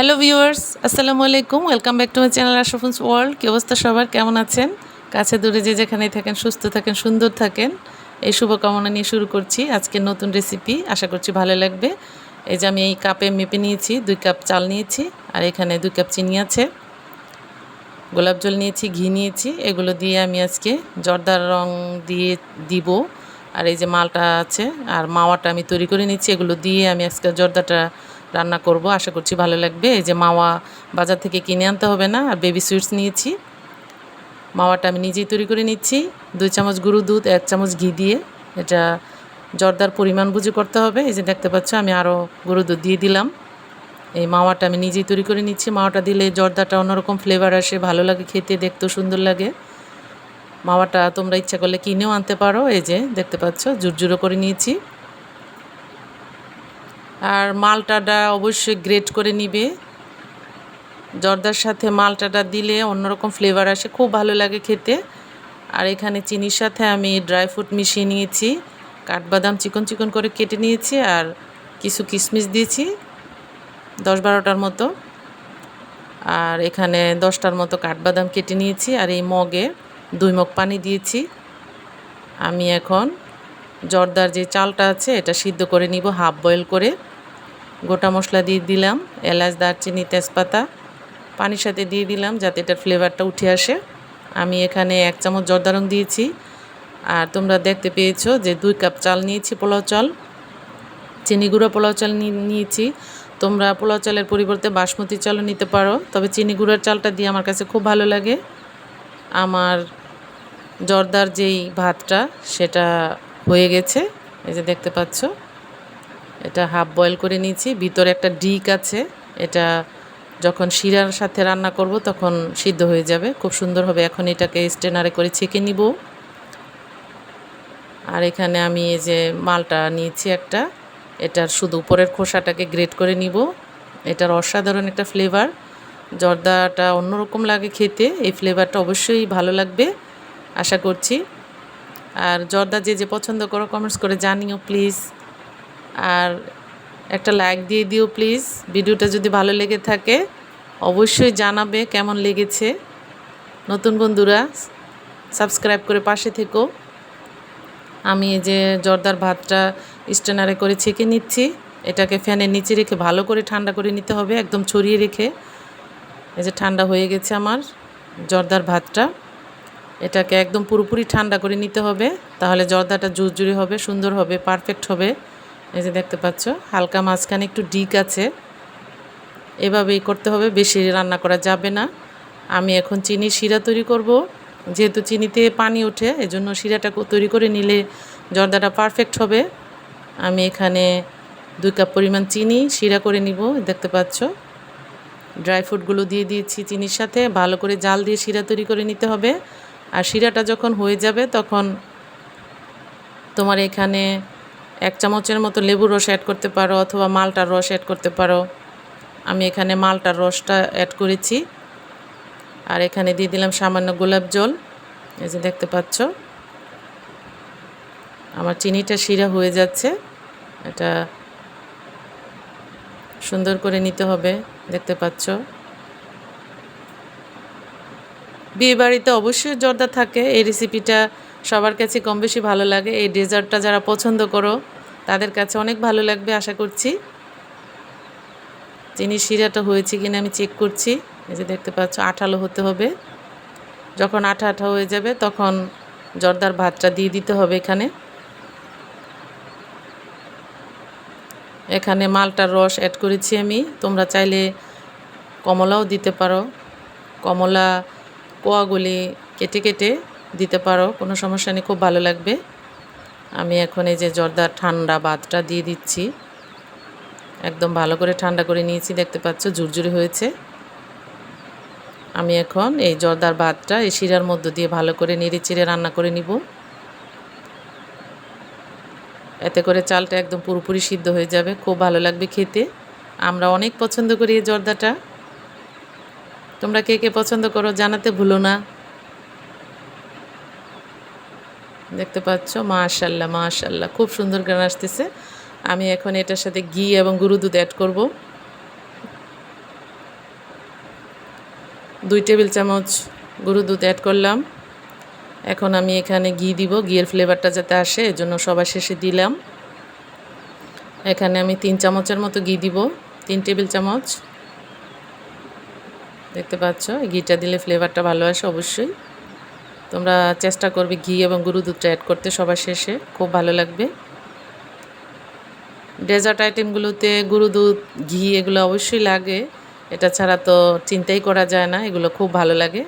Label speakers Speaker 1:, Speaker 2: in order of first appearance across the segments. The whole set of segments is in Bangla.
Speaker 1: হ্যালো ভিউয়ার্স আসসালামু আলাইকুম welcome back to my channel Ashrafun's world কি অবস্থা সবার? কেমন আছেন? কাছে দূরে যে যেখানেই থাকেন, সুস্থ থাকেন, সুন্দর থাকেন, এই শুভকামনা নিয়ে শুরু করছি আজকের নতুন রেসিপি আশা করছি ভালো লাগবে। এই যে আমি এই কাপে মেপে নিয়েছি, দুই কাপ চাল নিয়েছি, আর এখানে দুই কাপ চিনি আছে। গোলাপ জল নিয়েছি, ঘি নিয়েছি। এগুলো দিয়ে আমি আজকে জর্দার রং দিয়ে দিব। আর এই যে মালটা আছে, আর মাওয়াটা আমি তৈরি করে নিচ্ছি এগুলো দিয়ে আমি আজকে জর্দাটা রান্না করব, আশা করছি ভালো লাগবে। এই যে মাওয়া বাজার থেকে কিনে আনতে হবে না, আর বেবি সুইটস নিয়েছি। মাওয়াটা আমি নিজেই তৈরি করে নিচ্ছি। দুই চামচ গুঁড়ো দুধ, এক চামচ ঘি দিয়ে। এটা জর্দার পরিমাণ বুঝে করতে হবে। এই যে দেখতে পাচ্ছ, আমি আরও গুঁড়ো দুধ দিয়ে দিলাম। এই মাওয়াটা আমি নিজেই তৈরি করে নিচ্ছি। মাওয়াটা দিলে জর্দাটা অন্যরকম ফ্লেভার আসে, ভালো লাগে খেতে দেখতেও সুন্দর লাগে। মাওয়াটা তোমরা ইচ্ছা করলে কিনেও আনতে পারো। এই যে দেখতে পাচ্ছ জুরজুরো করে নিয়েছি। আর মালটাটা অবশ্যই গ্রেট করে নিবে। জর্দার সাথে মালটাটা দিলে অন্যরকম ফ্লেভার আসে, খুব ভালো লাগে খেতে। আর এখানে চিনির সাথে আমি ড্রাই ফ্রুট মিশিয়ে নিয়েছি। কাঠবাদাম চিকন চিকন করে কেটে নিয়েছি আর কিছু কিশমিশ দিয়েছি, দশ বারোটার মতো। আর এখানে দশটার মতো কাঠবাদাম কেটে নিয়েছি আর এই মগে দুই মগ পানি দিয়েছি। আমি এখন জর্দার যে চালটা আছে, এটা সিদ্ধ করে নিব হাফ বয়েল করে। গোটা মশলা দিয়ে দিলাম, এলাচ, দারচিনি, তেজপাতা, পানির সাথে দিয়ে দিলাম যাতে এটার ফ্লেভারটা উঠে আসে। আমি এখানে এক চামচ জর্দা রং দিয়েছি। আর তোমরা দেখতে পেয়েছ যে দুই কাপ চাল নিয়েছি, পোলাও চাল। চিনি গুঁড়ো পোলাও চাল নিয়েছি। তোমরা পোলাও চালের পরিবর্তে বাসমতি চালও নিতে পারো, তবে চিনি গুঁড়োর চালটা দিয়ে আমার কাছে খুব ভালো লাগে। আমার জর্দার যেই ভাতটা, সেটা হয়ে গেছে, এই যে দেখতে পাচ্ছ। এটা হাফ বয়েল করে নিয়েছি। ভিতরে একটা ডিক আছে। এটা যখন শিরার সাথে রান্না করব তখন সিদ্ধ হয়ে যাবে। খুব সুন্দর হবে। এখন এটাকে স্টেনারে করে ছেঁকে নিব। আর এখানে আমি এই যে মালটা নিয়েছি একটা। এটার শুধু উপরের খোসাটাকে গ্রেট করে নিব। এটার অসাধারণ একটা ফ্লেভার জর্দাটা অন্যরকম লাগে খেতে। এই ফ্লেভারটা অবশ্যই ভালো লাগবে। আশা করছি। আর জর্দা যে যে পছন্দ করো কমেন্টস করে জানিও প্লিজ আর একটা লাইক দিয়ে দিও প্লিজ ভিডিওটা যদি ভালো লেগে থাকে, অবশ্যই জানাবে কেমন লেগেছে। নতুন বন্ধুরা সাবস্ক্রাইব করে পাশে থেকো। আমি এই যে জর্দার ভাতটা স্টেনারে করে ছেঁকে নিচ্ছি। এটাকে ফ্যানের নিচে রেখে ভালো করে ঠান্ডা করে নিতে হবে, একদম ছড়িয়ে রেখে। এই যে ঠান্ডা হয়ে গেছে আমার জর্দার ভাতটা। এটাকে একদম পুরোপুরি ঠান্ডা করে নিতে হবে, তাহলে জর্দাটা জুরজুরি হবে, সুন্দর হবে পারফেক্ট হবে। এই যে দেখতে পাচ্ছ, হালকা মাঝখানে একটু ডিক আছে। এভাবেই করতে হবে, বেশি রান্না করা যাবে না। আমি এখন চিনি শিরা তৈরি করব। যেহেতু চিনিতে পানি ওঠে, এজন্য শিরাটা তৈরি করে নিলে জর্দাটা পারফেক্ট হবে। আমি এখানে দুই কাপ পরিমাণ চিনি শিরা করে নিব, দেখতে পাচ্ছ। ড্রাই ফ্রুটগুলো দিয়ে দিয়েছি চিনির সাথে, ভালো করে জাল দিয়ে শিরা তৈরি করে নিতে হবে। আর শিরাটা যখন হয়ে যাবে, তখন তোমার এখানে এক চামচের মতো লেবুর রস অ্যাড করতে পারো অথবা মালটার রস অ্যাড করতে পারো। আমি এখানে মালটার রসটা অ্যাড করেছি। আর এখানে দিয়ে দিলাম সামান্য গোলাপ জল। এই যে দেখতে পাচ্ছ। আমার চিনিটা শিরা হয়ে যাচ্ছে। এটা সুন্দর করে নিতে হবে, দেখতে পাচ্ছ। বিয়ে বাড়িতে অবশ্যই জর্দা থাকে। এই রেসিপিটা সবার কাছে কম বেশি ভালো লাগে। এই ডেজার্টটা যারা পছন্দ করো, তাদের কাছে অনেক ভালো লাগবে, আশা করছি। চিনি শিরাটা হয়েছে কিনা আমি চেক করছি। এই যে দেখতে পাচ্ছ, আঠালো হতে হবে। যখন আঠা আঠা হয়ে যাবে, তখন জর্দার ভাতটা দিয়ে দিতে হবে এখানে। এখানে মালটার রস অ্যাড করেছি আমি। তোমরা চাইলে কমলাও দিতে পারো। কমলা কোয়াগুলি কেটে কেটে দিতে পারো, কোনো সমস্যা নেই, খুব ভালো লাগবে। আমি এখন এই যে জর্দার ঠান্ডা ভাতটা দিয়ে দিচ্ছি। একদম ভালো করে ঠান্ডা করে নিয়েছি, দেখতে পাচ্ছ ঝুরঝুরি হয়েছে। আমি এখন এই জর্দার ভাতটা এই শিরার মধ্য দিয়ে ভালো করে নেড়ে চিড়ে রান্না করে নিব। এতে করে চালটা একদম পুরোপুরি সিদ্ধ হয়ে যাবে, খুব ভালো লাগবে খেতে। আমরা অনেক পছন্দ করি এই জর্দাটা। তোমরা কে কে পছন্দ করো জানাতে ভুলো না। দেখতে পাচ্ছ? মাশাল্লাহ মাশাল্লাহ খুব সুন্দর গান আসতেছে। আমি এখন এটার সাথে ঘি এবং গুঁড়ো দুধ অ্যাড করব। দুই টেবিল চামচ গুরু দুধ অ্যাড করলাম। এখন আমি এখানে ঘি দিব। ঘিয়ের ফ্লেভারটা যাতে আসে, এজন্য সবার শেষে দিলাম। এখানে আমি তিন চামচের মতো ঘি দিব। তিন টেবিল চামচ। দেখতে পাচ্ছ? ঘিটা দিলে ফ্লেভারটা ভালো আসে অবশ্যই। তোমরা চেষ্টা করবে ঘি এবং গরু দুধটা অ্যাড করতে সবার শেষে। খুব ভালো লাগবে। ডেজার্ট আইটেমগুলোতে গরু দুধ ঘি এগুলো অবশ্যই লাগে। এটা ছাড়া তো চিন্তাই করা যায় না, এগুলো খুব ভালো লাগে।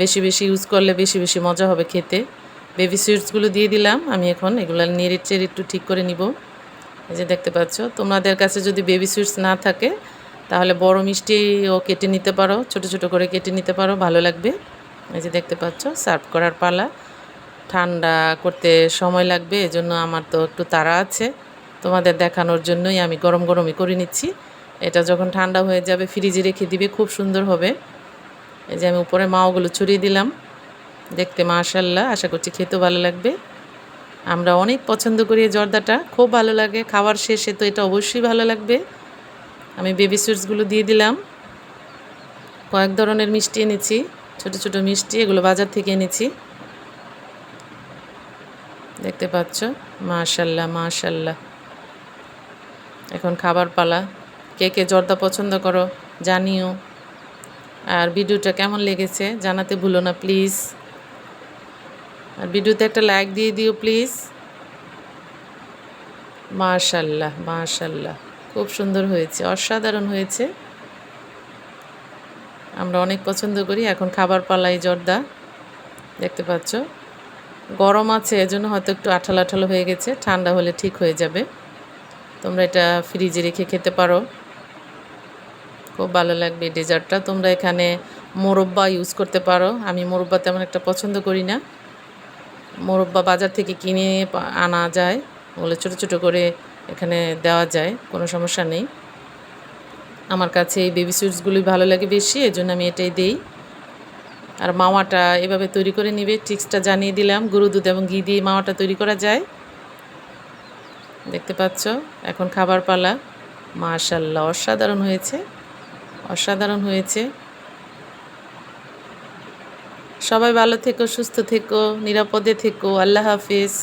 Speaker 1: বেশি বেশি ইউজ করলে বেশি বেশি মজা হবে খেতে। বেবি সুইটসগুলো দিয়ে দিলাম, আমি এখন এগুলো নেড়ে চেড়ে একটু ঠিক করে নিব। এই যে দেখতে পাচ্ছ, তোমাদের কাছে যদি বেবি সুইটস না থাকে, তাহলে বড় মিষ্টিও কেটে নিতে পারো, ছোট ছোট করে কেটে নিতে পারো, ভালো লাগবে। এই যে দেখতে পাচ্ছ, সার্ভ করার পালা। ঠান্ডা করতে সময় লাগবে, এজন্য আমার তো একটু তাড়া আছে। তোমাদের দেখানোর জন্যই আমি গরম গরমই করে নিচ্ছি। এটা যখন ঠান্ডা হয়ে যাবে, ফ্রিজে রেখে দিবে, খুব সুন্দর হবে। এই যে আমি উপরে মাওগুলো ছড়িয়ে দিলাম। দেখতে মাশাল্লাহ, আশা করছি খেতেও ভালো লাগবে। আমরা অনেক পছন্দ করি এই জর্দাটা, খুব ভালো লাগে। খাওয়ার শেষে তো এটা অবশ্যই ভালো লাগবে। আমি বেবি সুইটসগুলো দিয়ে দিলাম। কয়েক ধরনের মিষ্টি এনেছি। ছোট ছোট মিষ্টি, এগুলো বাজার থেকে এনেছি। দেখতে পাচ্ছ? মাশাল্লাহ মাশাল্লাহ। এখন খাবার পালা। কে কে জর্দা পছন্দ করো, জানিও। আর ভিডিওটা কেমন লেগেছে জানাতে ভুলো না, প্লিজ। আর ভিডিওতে একটা লাইক দিয়ে দিও, প্লিজ। মাশাল্লাহ মাশাল্লাহ। খুব সুন্দর হয়েছে, অসাধারণ হয়েছে। আমরা অনেক পছন্দ করি। এখন খাবার পালাই জর্দা, দেখতে পাচ্ছ। গরম আছে, এজন্য হয়তো একটু আঠালো আঠালো হয়ে গেছে, ঠান্ডা হলে ঠিক হয়ে যাবে। তোমরা এটা ফ্রিজে রেখে খেতে পারো। খুব ভালো লাগবে ডেজার্টটা। তোমরা এখানে মোরব্বা ইউজ করতে পারো। আমি মোরব্বা তেমন একটা পছন্দ করি না। মোরব্বা বাজার থেকে কিনে আনা যায় ওগুলো ছোটো ছোটো করে এখানে দেওয়া যায়, কোনো সমস্যা নেই। আমার কাছে এই বেবি সুইটসগুলোই ভালো লাগে বেশি এই জন্য আমি এটাই দিই। আর মাওয়াটা এভাবে তৈরি করে নিবে ট্রিক্সটা জানিয়ে দিলাম, গরু দুধ এবং ঘি দিয়ে মাওয়াটা তৈরি করা যায়। দেখতে পাচ্ছ, এখন খাবার পালা। মাশাল্লাহ অসাধারণ হয়েছে অসাধারণ হয়েছে। সবাই ভালো থেকো, সুস্থ থেকো, নিরাপদে থেকো, আল্লাহ হাফিজ।